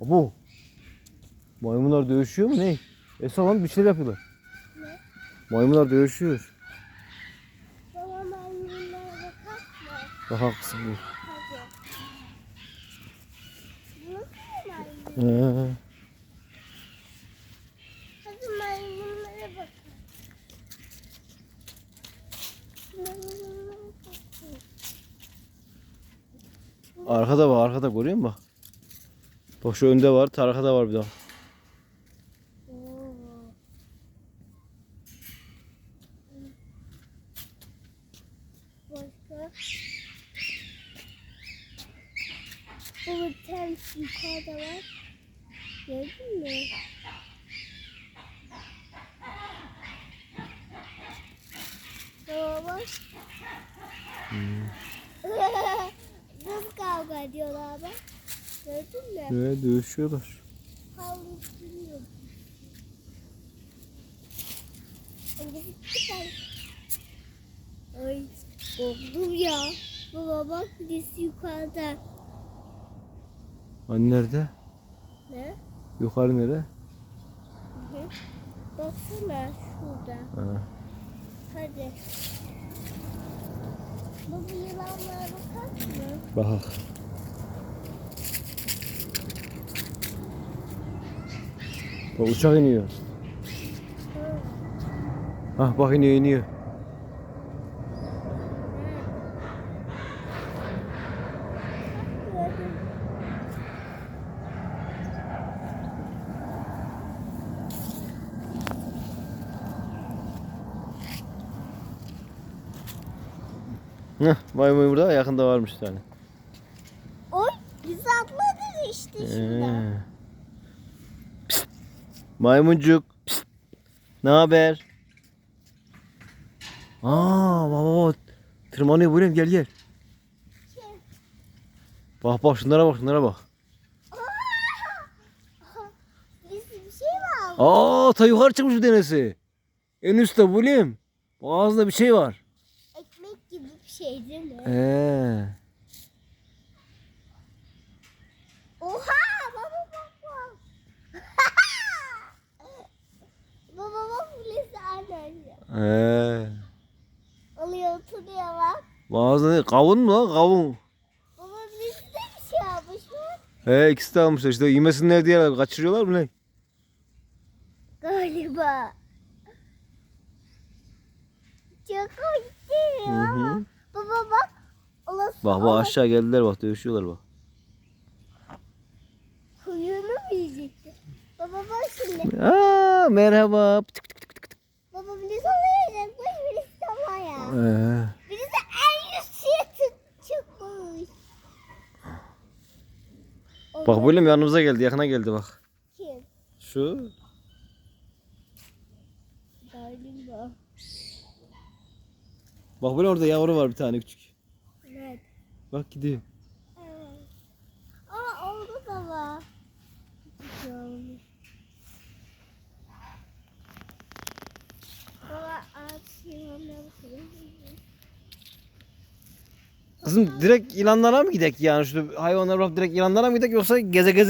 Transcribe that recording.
Bu. Maymunlar dövüşüyor mu ne? Esra lan bir şeyler yapıyorlar. Ne? Maymunlar dövüşüyor. Baba maymunlara bakar mı? Bak haklısın bu. Nasıl maymun? Ee, Hadi maymunlara bakın. Maymunlara bakın. arkada var arkada görüyor musun bak. Şu önde var arkada var bir daha. Başka? Bu tane yukarıda var. Gördün mü? Baba bak. Nasıl kavga ediyorlar bak. Gördün mü? Evet dövüşüyorlar. Kaldırıyor. Ay korktum ya. Baba bak birisi yukarıda. Hani nerede? Ne? Yukarı nere? Hı hı. Baksana şurada. Ha. Hadi. Baba yılanlara bakar mı? Bak. Bak uçak iniyor. Hah bak iniyor iniyor. Heh, maymun burada yakında varmış bir tane. Oy biz atladık işte. Ee. Maymuncuk. Ne haber? Aa baba. Tırmanıyor buraya gel gel. Bak bak şunlara bak şunlara bak. Bir şey? Aa ta yukarı çıkmış bir tanesi. En üstte bulim. Boğazında bir şey var. Ekmek gibi bir şey değil mi? Ee. Oha baba bak bak. baba bak birisi Ee. Alıyor oturuyor bak. Boğazında ne? Kavun mu lan kavun? Baba birisi de bir şey almış bak. He ikisi de almışlar işte yemesinler diye kaçırıyorlar mı ne? Galiba. Çok komik? Hı ama? hı. Baba bak. Olası Bak bak aşağı geldiler bak dövüşüyorlar bak. Kuyruğunu mu yiyecekti? Baba bak şimdi. Aa merhaba. Pıtık. Birisi alıyor. Bak birisi ama ya. Ee. Birisi en yükseğe çık- çıkmış. Bak bulim yanımıza geldi yakına geldi bak. Kim? Şu. Galiba. Bak böyle orada yavru var bir tane küçük. Evet. Bak gidiyor. Evet. Aa oldu baba. Güzel olmuş. Baba ağaç yılanlara bakalım. Kızım direkt ilanlara mı gidek yani? Şu hayvanlara bırak direkt ilanlara mı gidek yoksa geze geze